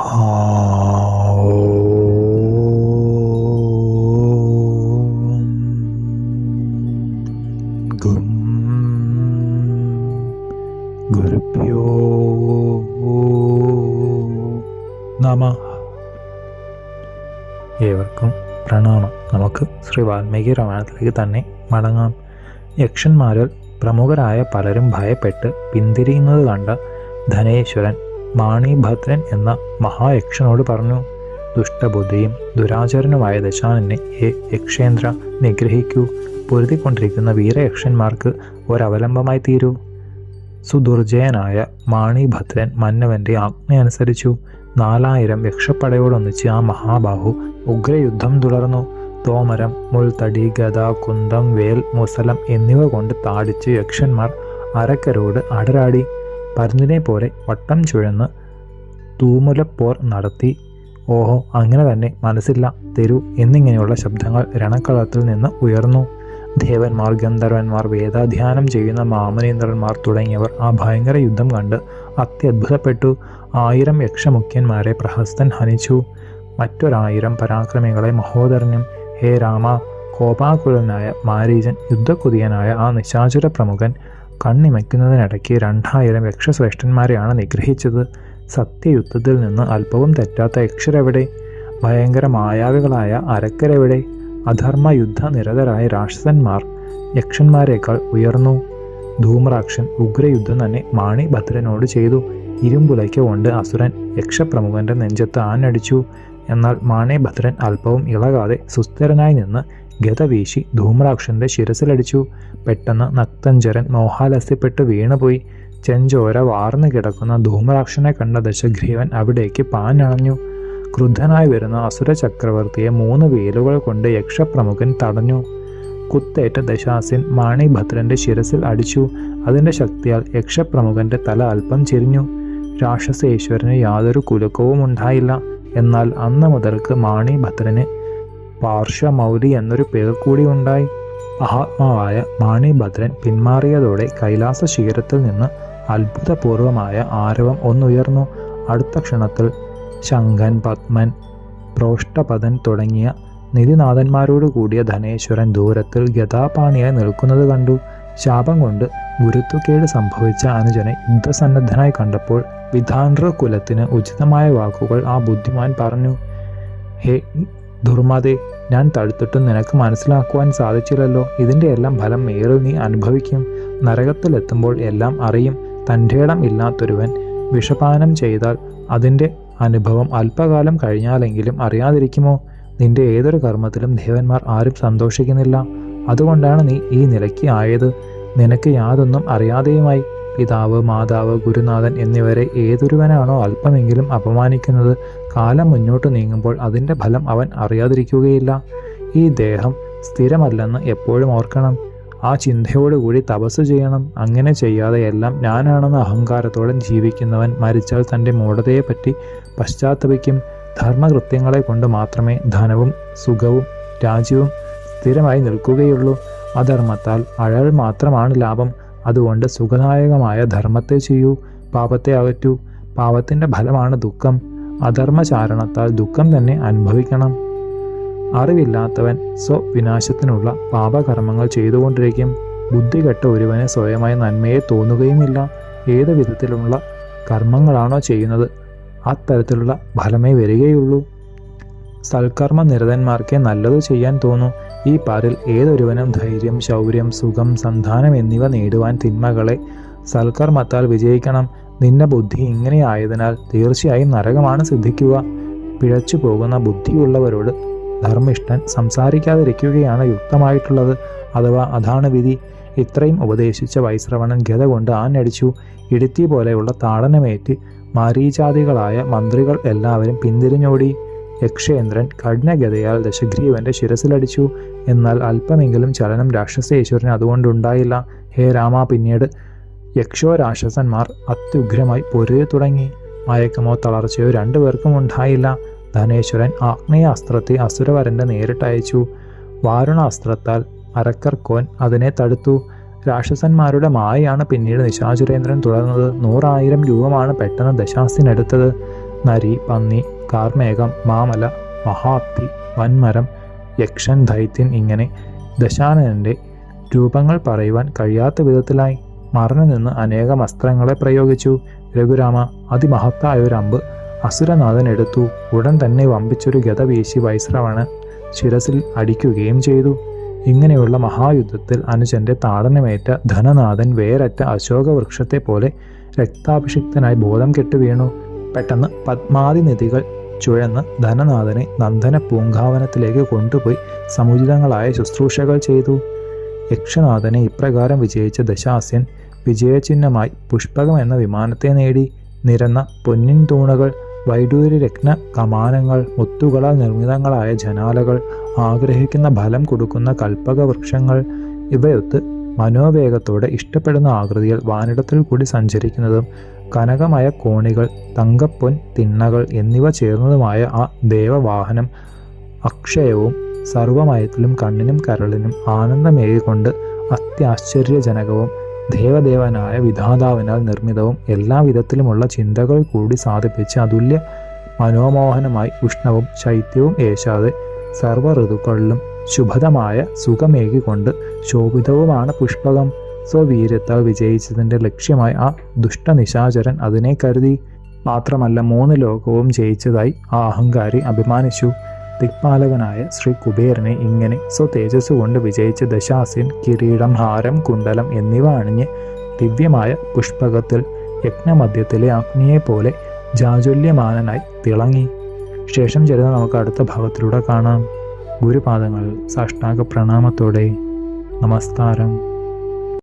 ഏവർക്കും പ്രണാമം. നമുക്ക് ശ്രീ വാൽമീകി രാമായണത്തിലേക്ക് തന്നെ മടങ്ങാം. യക്ഷന്മാരിൽ പ്രമുഖരായ പലരും ഭയപ്പെട്ട് പിന്തിരിയുന്നത് കണ്ട ധനേശ്വരൻ മാണിഭദ്രൻ എന്ന മഹായക്ഷനോട് പറഞ്ഞു ദുഷ്ടബുദ്ധിയും ദുരാചരനുമായ ദശാനനെ ഹേ യക്ഷേന്ദ്ര നിഗ്രഹിക്കൂ. പൊരുതിക്കൊണ്ടിരിക്കുന്ന വീരയക്ഷന്മാർക്ക് ഒരവലംബമായി തീരൂ. സുദുർജയനായ മാണിഭദ്രൻ മന്നവന്റെ ആജ്ഞയനുസരിച്ചു. നാലായിരം യക്ഷപ്പടയോടൊന്നിച്ച് ആ മഹാബാഹു ഉഗ്രയുദ്ധം തുടർന്നു. തോമരം മുൾത്തടി ഗത കുന്തം വേൽ മുസലം എന്നിവ കൊണ്ട് താടിച്ച് യക്ഷന്മാർ അരക്കരോട് അടരാടി. പരുന്തിനെ പോലെ വട്ടം ചുഴന്ന് തൂമുലപ്പോർ നടത്തി ഓഹോ അങ്ങനെ തന്നെ മനസ്സില്ല തെരു എന്നിങ്ങനെയുള്ള ശബ്ദങ്ങൾ രണക്കളത്തിൽ നിന്ന് ഉയർന്നു. ദേവന്മാർ ഗന്ധർവന്മാർ വേദാധ്യാനം ചെയ്യുന്ന മാമനേന്ദ്രന്മാർ തുടങ്ങിയവർ ആ ഭയങ്കര യുദ്ധം കണ്ട് അത്യത്ഭുതപ്പെട്ടു. ആയിരം യക്ഷമുഖ്യന്മാരെ പ്രഹസ്തൻ ഹനിച്ചു. മറ്റൊരായിരം പരാക്രമികളെ മഹോദരനും ഹേ രാമ കോപാകുലനായ മാരീജൻ യുദ്ധക്കുതിയനായ ആ നിശാചുര പ്രമുഖൻ കണ്ണിമയ്ക്കുന്നതിനിടയ്ക്ക് രണ്ടായിരം യക്ഷശ്രേഷ്ഠന്മാരെയാണ് നിഗ്രഹിച്ചത്. സത്യയുദ്ധത്തിൽ നിന്ന് അല്പവും തെറ്റാത്ത യക്ഷരെവിടെ? ഭയങ്കര മായാവികളായ അരക്കരെവിടെ? അധർമ്മ യുദ്ധ നിരതരായ രാക്ഷസന്മാർ യക്ഷന്മാരെക്കാൾ ഉയർന്നു. ധൂമ്രാക്ഷൻ ഉഗ്രയുദ്ധം തന്നെ മാണി ഭദ്രനോട് ചെയ്തു. ഇരുമ്പുലയ്ക്ക കൊണ്ട് അസുരൻ യക്ഷപ്രമുഖന്റെ നെഞ്ചത്ത് ആഞ്ഞടിച്ചു. എന്നാൽ മാണി ഭദ്രൻ അല്പവും ഇളകാതെ സുസ്ഥിരനായി നിന്ന് ഗത വീശി ധൂമ്രാക്ഷന്റെ ശിരസിലടിച്ചു. പെട്ടെന്ന് നക്തഞ്ചരൻ മോഹാലസ്യപ്പെട്ട് വീണുപോയി. ചെഞ്ചോര വാർന്നു കിടക്കുന്ന ധൂമ്രാക്ഷനെ കണ്ട ദശഗ്രീവൻ അവിടേക്ക് പാഞ്ഞണഞ്ഞു. ക്രുദ്ധനായി വരുന്ന അസുര ചക്രവർത്തിയെ മൂന്ന് വേലുകൾ കൊണ്ട് യക്ഷപ്രമുഖൻ തടഞ്ഞു. കുത്തേറ്റ ദശാസിൻ മാണിഭദ്രന്റെ ശിരസിൽ അടിച്ചു. അതിന്റെ ശക്തിയാൽ യക്ഷപ്രമുഖന്റെ തല അല്പം ചെരിഞ്ഞു. രാക്ഷസേശ്വരന് യാതൊരു കുലുക്കവും ഉണ്ടായില്ല എന്നാൽ അന്ന് മുതൽക്ക് മാണിഭദ്രന് പാർശ്വമൗലി എന്നൊരു പേർ കൂടി ഉണ്ടായി. മഹാത്മാവായ മാണിഭദ്രൻ പിന്മാറിയതോടെ കൈലാസ ശിഖരത്തിൽ നിന്ന് അത്ഭുതപൂർവമായ ആരവം ഒന്നുയർന്നു. അടുത്ത ക്ഷണത്തിൽ ശങ്കൻ പത്മൻ പ്രോഷ്ടപദൻ തുടങ്ങിയ നിധിനാഥന്മാരോട് കൂടിയ ധനേശ്വരൻ ദൂരത്തിൽ ഗതാപാണിയായി നിൽക്കുന്നത് കണ്ടു. ശാപം കൊണ്ട് ഗുരുത്വക്കേട് സംഭവിച്ച അനുജനെ യുദ്ധസന്നദ്ധനായി കണ്ടപ്പോൾ വിധാൻഡ്ര കുലത്തിന് ഉചിതമായ വാക്കുകൾ ആ ബുദ്ധിമാൻ പറഞ്ഞു. ഹേ ദുർമതെ ഞാൻ തഴുത്തിട്ടും നിനക്ക് മനസ്സിലാക്കുവാൻ സാധിച്ചില്ലല്ലോ. ഇതിന്റെ എല്ലാം ഫലം ഏറിൽ നീ അനുഭവിക്കും. നരകത്തിലെത്തുമ്പോൾ എല്ലാം അറിയും. തന്റെ ഇടം ഇല്ലാത്തൊരുവൻ വിഷപാനം ചെയ്താൽ അതിന്റെ അനുഭവം അല്പകാലം കഴിഞ്ഞാലെങ്കിലും അറിയാതിരിക്കുമോ? നിന്റെ ഏതൊരു കർമ്മത്തിലും ദേവന്മാർ ആരും സന്തോഷിക്കുന്നില്ല. അതുകൊണ്ടാണ് നീ ഈ നിലയ്ക്ക് ആയത്. നിനക്ക് യാതൊന്നും അറിയാതെയുമായി പിതാവ് മാതാവ് ഗുരുനാഥൻ എന്നിവരെ ഏതൊരുവനാണോ അല്പമെങ്കിലും അപമാനിക്കുന്നത് കാലം മുന്നോട്ട് നീങ്ങുമ്പോൾ അതിന്റെ ഫലം അവൻ അറിയാതിരിക്കുകയില്ല. ഈ ദേഹം സ്ഥിരമല്ലെന്ന് എപ്പോഴും ഓർക്കണം. ആ ചിന്തയോടുകൂടി തപസ് ചെയ്യണം. അങ്ങനെ ചെയ്യാതെ എല്ലാം ഞാനാണെന്ന അഹങ്കാരത്തോടെ ജീവിക്കുന്നവൻ മരിച്ചാൽ തന്റെ മൂഢതയെപ്പറ്റി പശ്ചാത്തപിക്കും. ധർമ്മകൃത്യങ്ങളെ കൊണ്ട് മാത്രമേ ധനവും സുഖവും രാജ്യവും സ്ഥിരമായി നിൽക്കുകയുള്ളൂ. അധർമ്മത്താൽ അഴൽ മാത്രമാണ് ലാഭം. അതുകൊണ്ട് സുഖദായകമായ ധർമ്മത്തെ ചെയ്യൂ പാപത്തെ അകറ്റൂ. പാപത്തിന്റെ ഫലമാണ് ദുഃഖം. അധർമ്മചാരണത്താൽ ദുഃഖം തന്നെ അനുഭവിക്കണം. അറിവില്ലാത്തവൻ സ്വവിനാശത്തിനുള്ള പാപകർമ്മങ്ങൾ ചെയ്തുകൊണ്ടിരിക്കും. ബുദ്ധികെട്ട ഒരുവനെ സ്വയമായി നന്മയെ തോന്നുകയുമില്ല. ഏത് വിധത്തിലുള്ള കർമ്മങ്ങളാണോ ചെയ്യുന്നത് അത്തരത്തിലുള്ള ഫലമേ വരികയുള്ളൂ. സൽക്കർമ്മ നിരതന്മാർക്ക് നല്ലത് ചെയ്യാൻ തോന്നും. ഈ പാരിൽ ഏതൊരുവനും ധൈര്യം ശൗര്യം സുഖം സന്താനം എന്നിവ നേടുവാൻ തിന്മകളെ സൽക്കർമ്മത്താൽ വിജയിക്കണം. നിന്റെ ബുദ്ധി ഇങ്ങനെയായതിനാൽ തീർച്ചയായും നരകമാണ് സിദ്ധിക്കുക. പിഴച്ചു പോകുന്ന ബുദ്ധിയുള്ളവരോട് ധർമ്മിഷ്ഠൻ സംസാരിക്കാതിരിക്കുകയാണ് യുക്തമായിട്ടുള്ളത്. അഥവാ അതാണ് വിധി. ഇത്രയും ഉപദേശിച്ച വൈശ്രവണൻ ഗത കൊണ്ട് ആഞ്ഞടിച്ചു. ഇടുത്തി പോലെയുള്ള താടനമേറ്റ് മാരീചാദികളായ മന്ത്രികൾ എല്ലാവരും പിന്തിരിഞ്ഞോടി. യക്ഷേന്ദ്രൻ കഠിനഗതയാൽ ദശഗ്രീവന്റെ ശിരസിലടിച്ചു. എന്നാൽ അല്പമെങ്കിലും ചലനം രാക്ഷസേശ്വരന് അതുകൊണ്ടുണ്ടായില്ല. ഹേ രാമ പിന്നീട് യക്ഷോ രാക്ഷസന്മാർ അത്യുഗ്രമായി പൊരുതി തുടങ്ങി. മയക്കമോ തളർച്ചയോ രണ്ടുപേർക്കും ഉണ്ടായില്ല. ധനേശ്വരൻ ആഗ്നേയാസ്ത്രത്തെ അസുരവരന്റെ നേരിട്ടയച്ചു വാരുണാസ്ത്രത്താൽ അരക്കർക്കോൻ അതിനെ തടുത്തു. രാക്ഷസന്മാരുടെ മായയാണ് പിന്നീട് നിശാചുരേന്ദ്രൻ തുടർന്നത്. നൂറായിരം രൂപമാണ് പെട്ടെന്ന് ദശാസ്യനെടുത്തത് നരി പന്നി കാർമേഘം മാമല മഹാപ്തി വൻമരം യക്ഷൻ ദൈത്യൻ ഇങ്ങനെ ദശാനനന്റെ രൂപങ്ങൾ പറയുവാൻ കഴിയാത്ത വിധത്തിലായി മറഞ്ഞു നിന്ന് അനേകം അസ്ത്രങ്ങളെ പ്രയോഗിച്ചു. രഘുരാമ അതിമഹത്തായ ഒരു അമ്പ് അസുരനാഥൻ എടുത്തു. ഉടൻ തന്നെ വമ്പിച്ചൊരു ഗത വീശി വൈശ്രവണ് ശിരസിൽ അടിക്കുകയും ചെയ്തു. ഇങ്ങനെയുള്ള മഹായുദ്ധത്തിൽ അനുജന്റെ താടനമേറ്റ ധനനാഥൻ വേരറ്റ അശോകവൃക്ഷത്തെ പോലെ രക്താഭിഷിക്തനായി ബോധം കെട്ടു വീണു പെട്ടെന്ന് പത്മാതി നിധികൾ ചുഴന്ന് ധനനാഥനെ നന്ദന പൂങ്കാവനത്തിലേക്ക് കൊണ്ടുപോയി സമുചിതങ്ങളായ ശുശ്രൂഷകൾ ചെയ്തു. യക്ഷനാഥനെ ഇപ്രകാരം വിജയിച്ച ദശാസ്യൻ വിജയചിഹ്നമായി പുഷ്പകം എന്ന വിമാനത്തെ നേടി. നിരന്ന പൊന്നിൻ തൂണുകൾ വൈഡൂര്യ രത്ന കമാനങ്ങൾ മുത്തുകളാൽ നിർമ്മിതങ്ങളായ ജനാലകൾ ആഗ്രഹിക്കുന്ന ഫലം കൊടുക്കുന്ന കൽപ്പക വൃക്ഷങ്ങൾ ഇവയൊത്ത് മനോവേഗത്തോടെ ഇഷ്ടപ്പെടുന്ന ആകൃതിയിൽ വാനിടത്തിൽ കൂടി സഞ്ചരിക്കുന്നതും കനകമായ കോണികൾ തങ്കപ്പൊൻ തിണ്ണകൾ എന്നിവ ചേർന്നതുമായ ആ ദേവവാഹനം അക്ഷയവും സർവമയത്തിലും കണ്ണിനും കരളിനും ആനന്ദമേകിക്കൊണ്ട് അത്യാശ്ചര്യജനകവും ദേവദേവനായ വിധാതാവിനാൽ നിർമ്മിതവും എല്ലാ വിധത്തിലുമുള്ള ചിന്തകൾ കൂടി സാധിപ്പിച്ച് അതുല്യ മനോമോഹനമായി ഉഷ്ണവും ശൈത്യവും ഏശാതെ സർവ ഋതുക്കളിലും ശുഭതമായ സുഖമേകിക്കൊണ്ട് ശോഭിതവുമാണ് പുഷ്പകം. സ്വവീര്യത്താൽ വിജയിച്ചതിന്റെ ലക്ഷ്യമായി ആ ദുഷ്ടനിശാചരൻ അതിനെ കരുതി. മാത്രമല്ല മൂന്ന് ലോകവും ജയിച്ചതായി ആ അഹങ്കാരി അഭിമാനിച്ചു. ദിക്പാലകനായ ശ്രീ കുബേരനെ ഇങ്ങനെ സ്വതേജസ് കൊണ്ട് വിജയിച്ച ദശാസ്യൻ കിരീടം ഹാരം കുണ്ടലം എന്നിവ അണിഞ്ഞ് ദിവ്യമായ പുഷ്പകത്തിൽ യജ്ഞമധ്യത്തിലെ അഗ്നിയെപ്പോലെ ജാജുല്യമാനനായി തിളങ്ങി. ശേഷം ചെറുത് നമുക്ക് അടുത്ത ഭാഗത്തിലൂടെ കാണാം. ഗുരുപാദങ്ങൾ സാഷ്ടാംഗ പ്രണാമത്തോടെ നമസ്കാരം.